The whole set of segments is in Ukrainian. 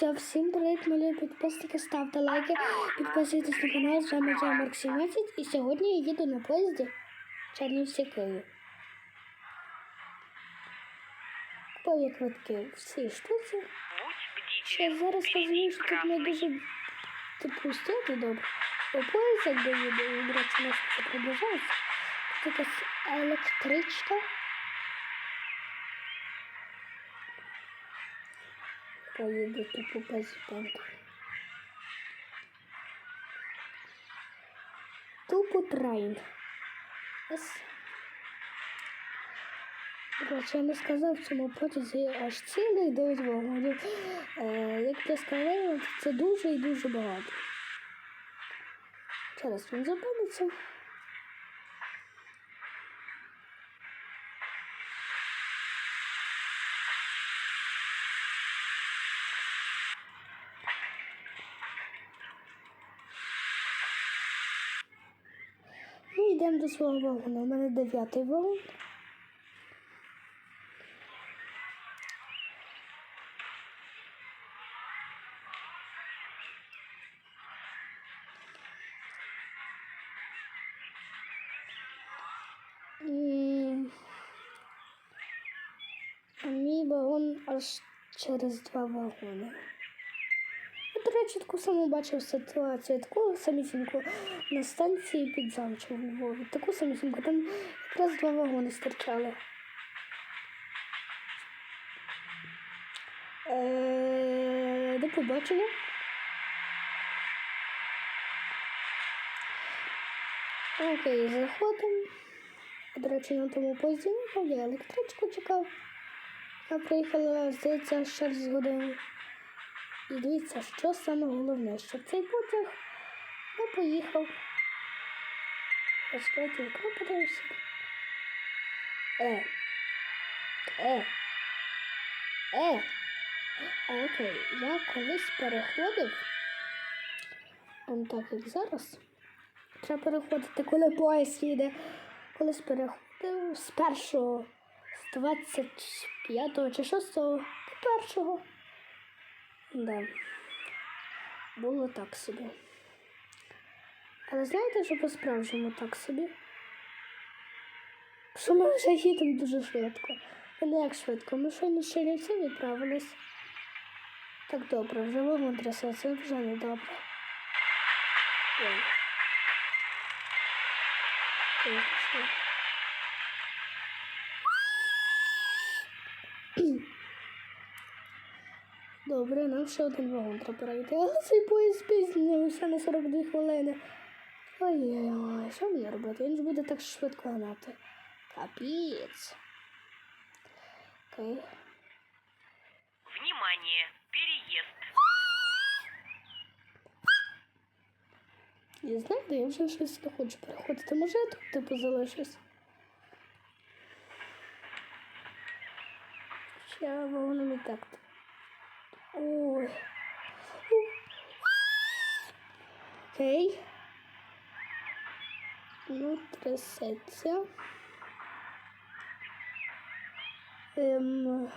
Все, всім привіт, мої підписники, ставте лайки, підписуйтесь на канал, з вами я Марк 17 і сьогодні я їду на поїзді Чернівці Київ. Купую квитки в цій штуці. Ще зараз розумію, що тут не дуже типу стати добре. По поїзд, якби їду, і, речі, нас приближається. Тут якась електричка. Поїду типу без зупинки. Тупо трейн. Ес. До речі, я не сказав, в цьому потязі аж цілих 9 вагонів. Е, як я сказала, це дуже і дуже багато. Зараз він зупиниться. Ми йдемо до свого вагону. У мене дев'ятий вагон. М, А мій вагон аж через два вагони. До речі, таку саму бачив ситуацію, таку самісіньку на станції під замчем у. Таку самісіньку, там якраз два вагони стирчали. Е, До побачення. Окей, заходимо. До речі, на тому поїзді я електричку чекав. Я приїхала, здається, через годину. І дивіться, що саме головне, що цей потяг не поїхав. Розкрити вікно подивився. Е. Е. Е. А, окей, я колись переходив. Он так як зараз. Треба переходити, коли поїзд їде. Колись переходив з першого, з 25 чи 6 до першого. Да. Було так собі. Але знаєте, що по-справжньому так собі? Що ми вже їдемо дуже швидко. І не як швидко, ми щойно з Чернівців відправились. Так добре, вже вогонь трясеться, вже не добре. Ой. Ой, що? Добре, нам ще один вагон треба перейти. Але цей поїзд спізнився на 42 хвилини. Ой-ой-ой, що мені робити? Він ж буде так швидко гнати. Капець. Окей. Внимание! Переезд. Я знаю, де я вже щось не хочу переходити. Може я тут типу залишусь? Ще вагоном і так. Ой. Окей. Ну, трясеться. Ем...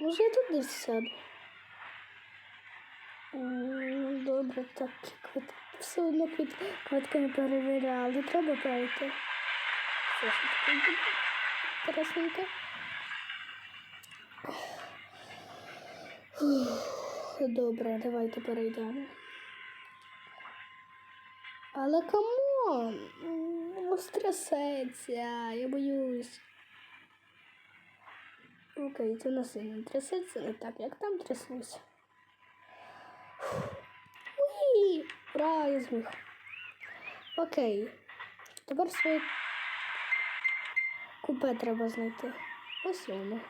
Може я десь сяду? Добре, так квит... все одно квит... квитки не перевіряли. Треба пройти. Що ж таке? Красненько. Добре, давайте перейдемо. Але камон! Воно стрясеться, я боюсь. Окей, це не сильно трясеться, не так, як там тряслося. Уї! Ура, я зміг. Окей. Тепер своє купе треба знайти. Ось воно.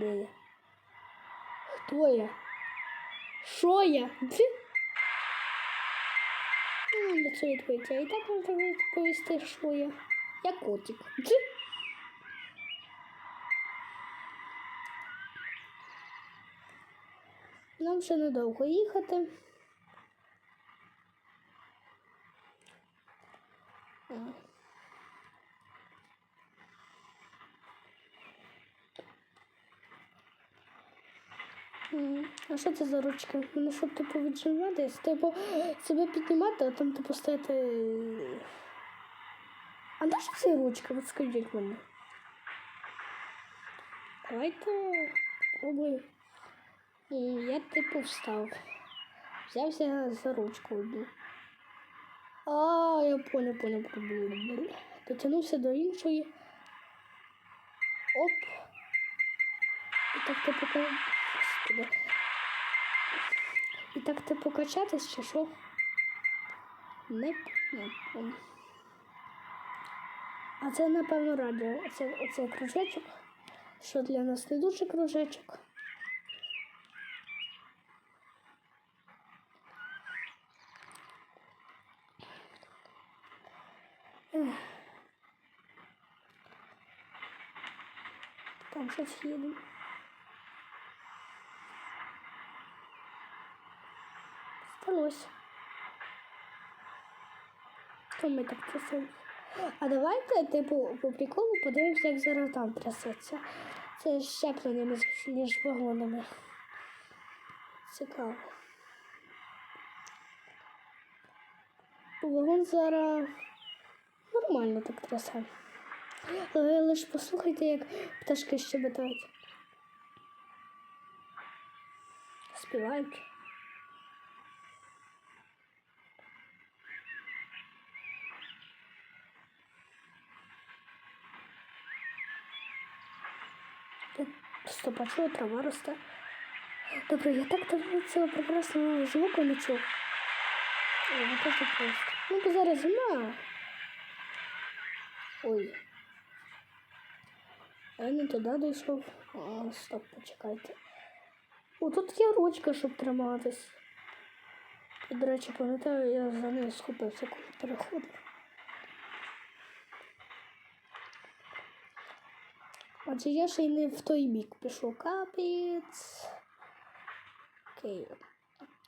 Де? Хто я? Що я? Де? Ну, не це відповідь. Я і так можу відповісти, що я. Я котик. Дж. Нам ще недовго їхати. А. А що це за ручка? Вони що, типу, віджимати? Типу, себе піднімати, а там типу стояти. А де ж ці ручки? От скажіть мені. Давайте пробую. І я типу встав. Взявся за ручку одну. А, я понял, понял проблему. Дотягнувся до іншої. Оп. І так типу. І так типу качатись чи що? Не понятно. А це, напевно, радіо. Оце, оце кружечок. Що для нас не дуже кружечок. Там щось їде. Сталося. То ми так трясемо. А давайте, типу, по приколу подивимося, як зараз там трясеться. Це щеплення між, між вагонами. Цікаво. Вагон зараз нормально так трясе. Але лише послухайте, як пташки щебетають. Співають. Та- Стоп, а чого трава росте? Добре, я так давно цього прекрасного звуку не чув. Ой, ну це просто. Ну, бо зараз зима. Ой. А я не туди дійшов. А, стоп, почекайте. О, тут є ручка, щоб триматись. І, до речі, пам'ятаю, я за нею схопився, коли переходив. Отже, я ще й не в той бік пішов капець. Окей.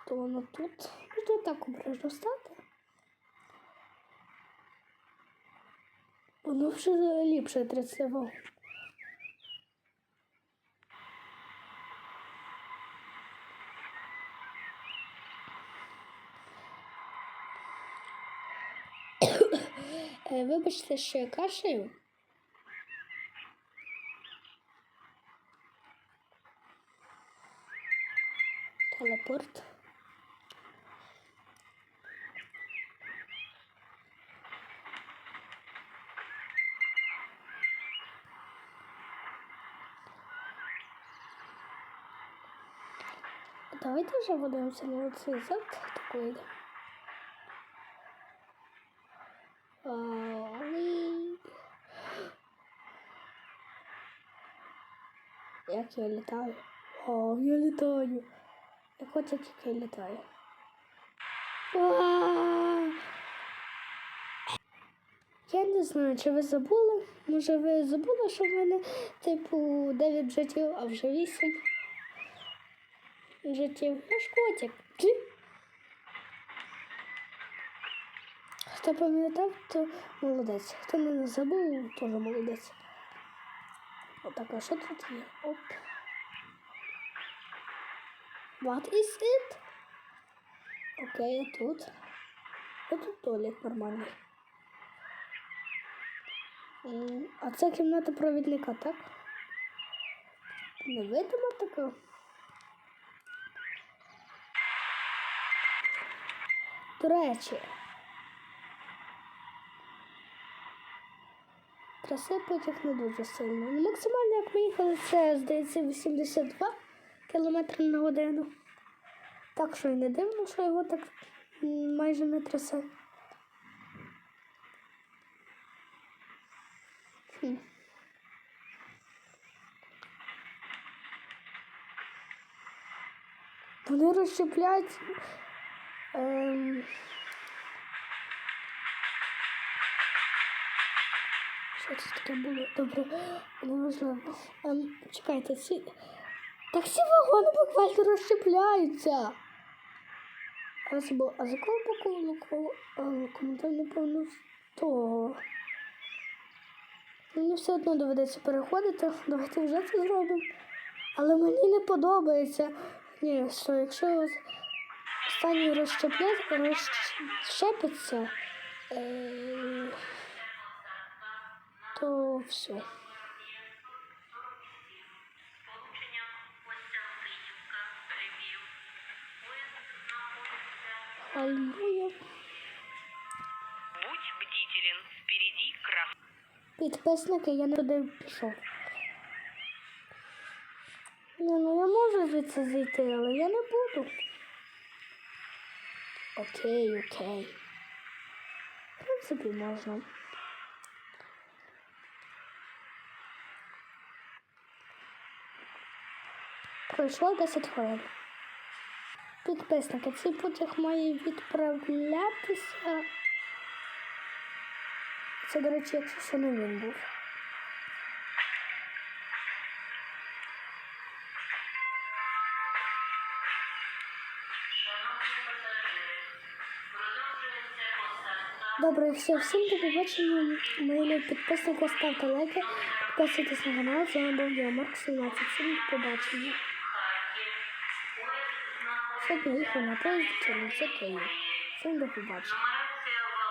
То воно тут. Можна так обережно стати. Воно вже ліпше трясиво. Е, Вибачте, що я кашляю. Телепорт. Давайте вже подивимося на оцей зад такий. Як я літаю? О, я літаю. Як я літаю. Я не знаю, чи ви забули. Може, ви забули, що в мене, типу, 9 життів, а вже 8 життів. Я ж котик. Хто пам'ятав, то молодець. Хто не забув, теж молодець. Отак, а що тут є? Оп. What is it? Окей, а тут. Тут туалет нормальний. А це кімната провідника, так? Невидима така. До речі. Траси потяг не дуже сильно. Ну, максимально, як ми їхали, це, здається, 82 км на годину. Так що і не дивно, що його так майже не трясе. Вони розщепляють. Ем... Що це таке було? Добре, неважливо. Ем, чекайте, ці. Так ці вагони буквально розщепляються. А з, бо- а з якого боку локомотив, напевно, то мені все одно доведеться переходити. Давайте вже це зробимо. Але мені не подобається. Ні, що якщо останній розщепиться, е, то все. Аллилуйя. Будь бдителен. Впереди красный. Підписники, я не туди пішов. Ні, ну я можу звідси зайти, але я не буду. Окей, окей. В принципі, можна. Пройшло 10 хвилин. Підписники, цей потяг має відправлятися. Це, до речі, якщо що не він був. Добре, все, всім до побачення. Мої підписники, ставте лайки, підписуйтесь на канал. З вами був я, Марк 17. Всім побачення. Сьогодні їхав на поїзд через Київ. Всім до побачення.